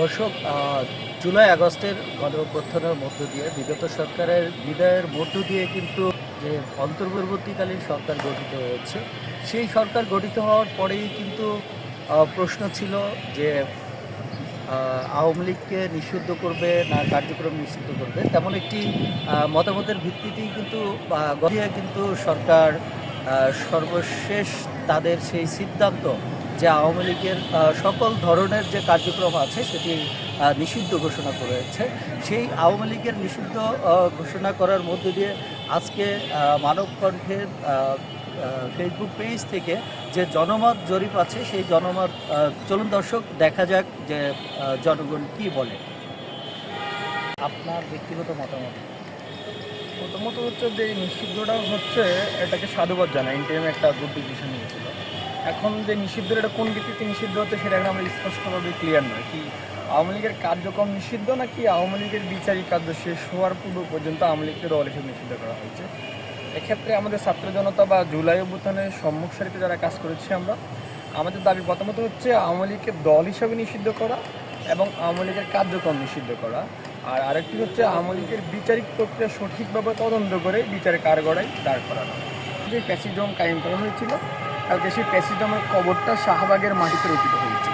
দর্শক জুলাই আগস্টের গণঅভ্যুত্থানের মধ্য দিয়ে বিগত সরকারের বিদায়ের মধ্য দিয়ে কিন্তু যে অন্তর্বর্তীকালীন সরকার গঠিত হয়েছে, সেই সরকার গঠিত হওয়ার পরেই কিন্তু প্রশ্ন ছিল যে আওয়ামী লীগকে নিষিদ্ধ করবে না কার্যক্রম নিষিদ্ধ করবে। তেমন একটি মতামতের ভিত্তিতেই কিন্তু গঠিয়ে কিন্তু সরকার সর্বশেষ তাদের সেই সিদ্ধান্ত যে আওয়ামী লীগের সকল ধরনের যে কার্যক্রম আছে সেটি নিষিদ্ধ ঘোষণা করেছে। সেই আওয়ামী লীগের নিষিদ্ধ ঘোষণা করার মধ্য দিয়ে আজকে মানবকণ্ঠের ফেসবুক পেজ থেকে যে জনমত জরিপ আছে, সেই জনমত চলুন দর্শক, দেখা যাক যে জনগণ কি বলে। আপনার ব্যক্তিগত মতামত? প্রথমত হচ্ছে যে নিষিদ্ধটা হচ্ছে, এটাকে সাধুবাদ জানা ইন্টারনেট একটা গুড ডিসিশন নিয়েছিল। এখন যে নিষিদ্ধের এটা কোন ভিত্তিতে নিষিদ্ধ হচ্ছে সেটা এখন আমরা স্পষ্টভাবে ক্লিয়ার নয়। কি আওয়ামী লীগের কার্যক্রম নিষিদ্ধ নাকি আওয়ামী লীগের বিচারিক কার্য শেষ হওয়ার পূর্ব পর্যন্ত আওয়ামী লীগকে দল হিসেবে নিষিদ্ধ করা হয়েছে? এক্ষেত্রে আমাদের ছাত্র জনতা বা জুলাই অভ্যুত্থানের সম্মুখ সারিতে যারা কাজ করেছি আমরা, আমাদের দাবি প্রথমত হচ্ছে আওয়ামী লীগকে দল হিসাবে নিষিদ্ধ করা এবং আওয়ামী লীগের কার্যক্রম নিষিদ্ধ করা। আর আরেকটি হচ্ছে আওয়ামী লীগের বিচারিক প্রক্রিয়া সঠিকভাবে তদন্ত করে বিচারের কারগড়াই দাঁড় করানো। যে প্যাসিজম কায়েম করা হয়েছিল কালকে সেই প্যাসিজমের কবরটা শাহবাগের মাটিতে রচিত হয়েছে।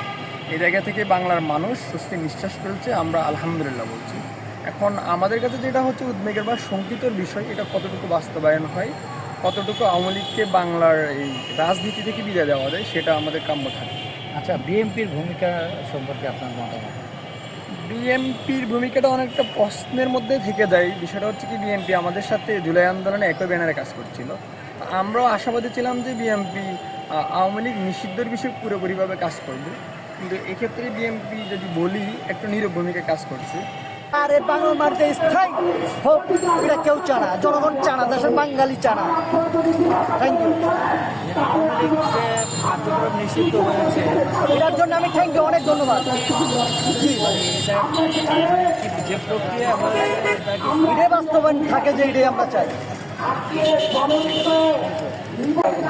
এই জায়গা থেকে বাংলার মানুষ স্বস্তি নিঃশ্বাস ফেলছে আমরা আলহামদুলিল্লাহ বলছি। এখন আমাদের কাছে যেটা হচ্ছে উদ্বেগের বা শঙ্কিতর বিষয় এটা কতটুকু বাস্তবায়ন হয় কতটুকু আওয়ামী লীগকে বাংলার এই রাজনীতি থেকে বিদায় দেওয়া যায় সেটা আমাদের কাম্য থাকে আচ্ছা বিএনপির ভূমিকা সম্পর্কে আপনার মতামত? বিএনপির ভূমিকাটা অনেকটা প্রশ্নের মধ্যে থেকে যায়। বিষয়টা হচ্ছে কি বিএনপি আমাদের সাথে জুলাই আন্দোলনে একই ব্যানারে কাজ করছিল। আমরাও আশাবাদী ছিলাম যে বিএনপি আওয়ামী লীগ নিষিদ্ধের বিষয়ে পুরোপুরিভাবে কাজ করবে। কিন্তু এক্ষেত্রে বিএনপি যদি বলি একটা নীরব ভূমিকা কাজ করছে। আর এই বাংলা মাটিতে স্থায়ী হোক এটা কেউ চানা জনগণ চানা দেশের বাঙালি চানা থ্যাংক ইউ নিষিদ্ধ হয়েছে এটার জন্য আমি থ্যাংক ইউ অনেক ধন্যবাদ। এটা বাস্তবায়ন থাকে যে এটাই আমরা চাই।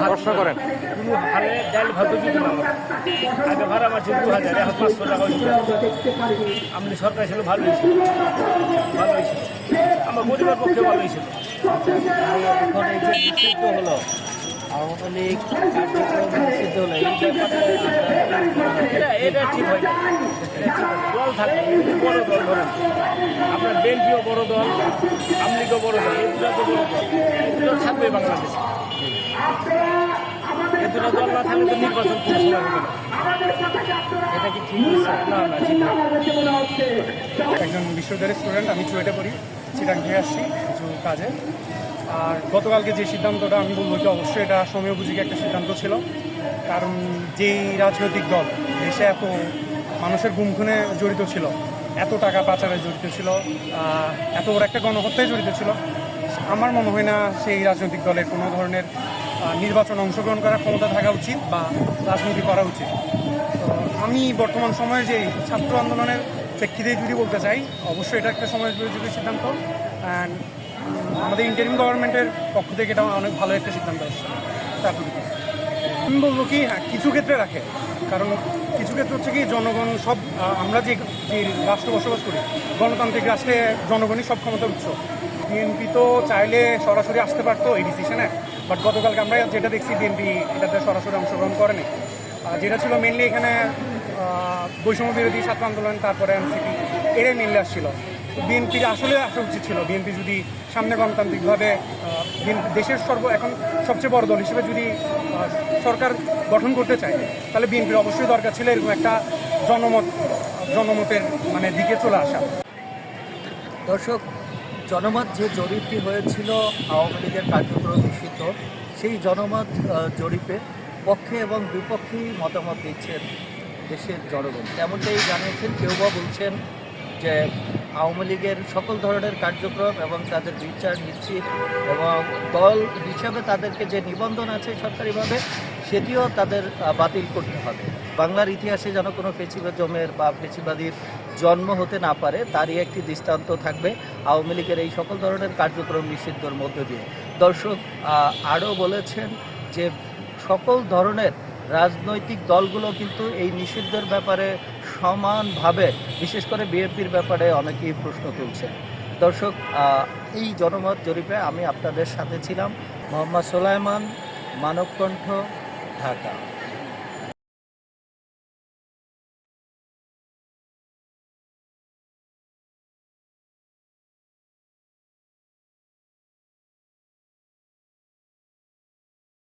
প্রশ্ন করেন। কোনো হারে ডাল ভাত দিত না আমার। আগে ভাড়া মারছে দু হাজার এখন পাঁচশো টাকা হয়েছে আপনি সরকার ছিল ভালো হয়েছিল ভালো হয়েছিল আমার গরিবের পক্ষে ভালো হয়েছিল এখন এই যে হলো আওয়ামী লীগ কার্যক্রম হলো এই ব্যাপারে এটা ঠিক হয়। দল থাকে বড় দল ধরেন। আপনার বিএনপিও বড় দল আওয়ামী লীগও বড় দল এগুলো তো বড় দল। এগুলো থাকবে বাংলাদেশে। এ দুটো দল না থাকলে নির্বাচন কোনো এটা কি ঠিক না না, ঠিক একজন বিশ্ববিদ্যালয়ের স্টুডেন্ট আমি চুয়েটে পড়ি সেটা থেকে আসছি কিছু কাজে। আর গতকালকে যে সিদ্ধান্তটা আমি বলব যে অবশ্যই এটা সময় উপযোগী একটা সিদ্ধান্ত ছিল। কারণ যেই রাজনৈতিক দল দেশে এত মানুষের গুম খুনে জড়িত ছিল, এত টাকা পাচারে জড়িত ছিল এত বড় একটা গণহত্যায় জড়িত ছিল, আমার মনে হয় না সেই রাজনৈতিক দলের কোনো ধরনের নির্বাচনে অংশগ্রহণ করার ক্ষমতা থাকা উচিত বা রাজনীতি করা উচিত তো আমি বর্তমান সময়ে যে ছাত্র আন্দোলনের প্রেক্ষিতে যদি বলতে চাই, অবশ্যই এটা একটা সমাজ বিরোধী সিদ্ধান্ত অ্যান্ড আমাদের ইন্টারিম গভর্নমেন্টের পক্ষ থেকে এটা অনেক ভালো একটা সিদ্ধান্ত আসছে তারপরে? আমি বলব কি হ্যাঁ কিছু ক্ষেত্রে রাখে। কারণ কিছু ক্ষেত্রে হচ্ছে কি, জনগণ সব আমরা যে যে রাষ্ট্র বসবাস করি, গণতান্ত্রিক রাষ্ট্রে জনগণই সব ক্ষমতার উৎস। বিএনপি তো চাইলে সরাসরি আসতে পারতো এই ডিসিশনে বাট গতকালকে আমরা যেটা দেখছি বিএনপি এটাতে সরাসরি অংশগ্রহণ করেনি। যেটা ছিল মেনলি এখানে বৈষম্য বিরোধী ছাত্র আন্দোলন, তারপরে এনসিপি এরাই মেনলি আসছিল। বিএনপির আসলে আসা উচিত ছিল। বিএনপি যদি সামনে গণতান্ত্রিকভাবে দেশের সর্ব এখন সবচেয়ে বড় দল হিসেবে যদি সরকার গঠন করতে চায়, তাহলে বিএনপির অবশ্যই দরকার ছিল এরকম একটা জনমত, জনমতের মানে দিকে চলে আসা। দর্শক, জনমত যে জরিপটি হয়েছিল আওয়ামী লীগের কার্যক্রম নিষিদ্ধ, সেই জনমত জরিপে পক্ষে এবং বিপক্ষেই মতামত দিচ্ছেন দেশের জনগণ। তেমনটাই জানিয়েছেন, কেউ বা বলছেন যে আওয়ামী লীগের সকল ধরনের কার্যক্রম এবং তাদের বিচার নিশ্চিত এবং দল হিসাবে তাদেরকে যে নিবন্ধন আছে সরকারিভাবে, সেটিও তাদের বাতিল করতে হবে। বাংলার ইতিহাসে যেন কোনো ফেসিবাজমের বা ফেসিবাদীর জন্ম হতে না পারে, তারই একটি দৃষ্টান্ত থাকবে আওয়ামী লীগের এই সকল ধরনের কার্যক্রম নিষিদ্ধর মধ্য দিয়ে। দর্শক আরও বলেছেন যে সকল ধরনের রাজনৈতিক দলগুলো কিন্তু এই নিষিদ্ধের ব্যাপারে সমানভাবে, বিশেষ করে বিএনপির ব্যাপারে অনেকেই প্রশ্ন তুলছে। দর্শক এই জনমত জরিপে আমি আপনাদের সাথে ছিলাম। মোহাম্মদ সোলাইমান মানবকণ্ঠ, ঢাকা।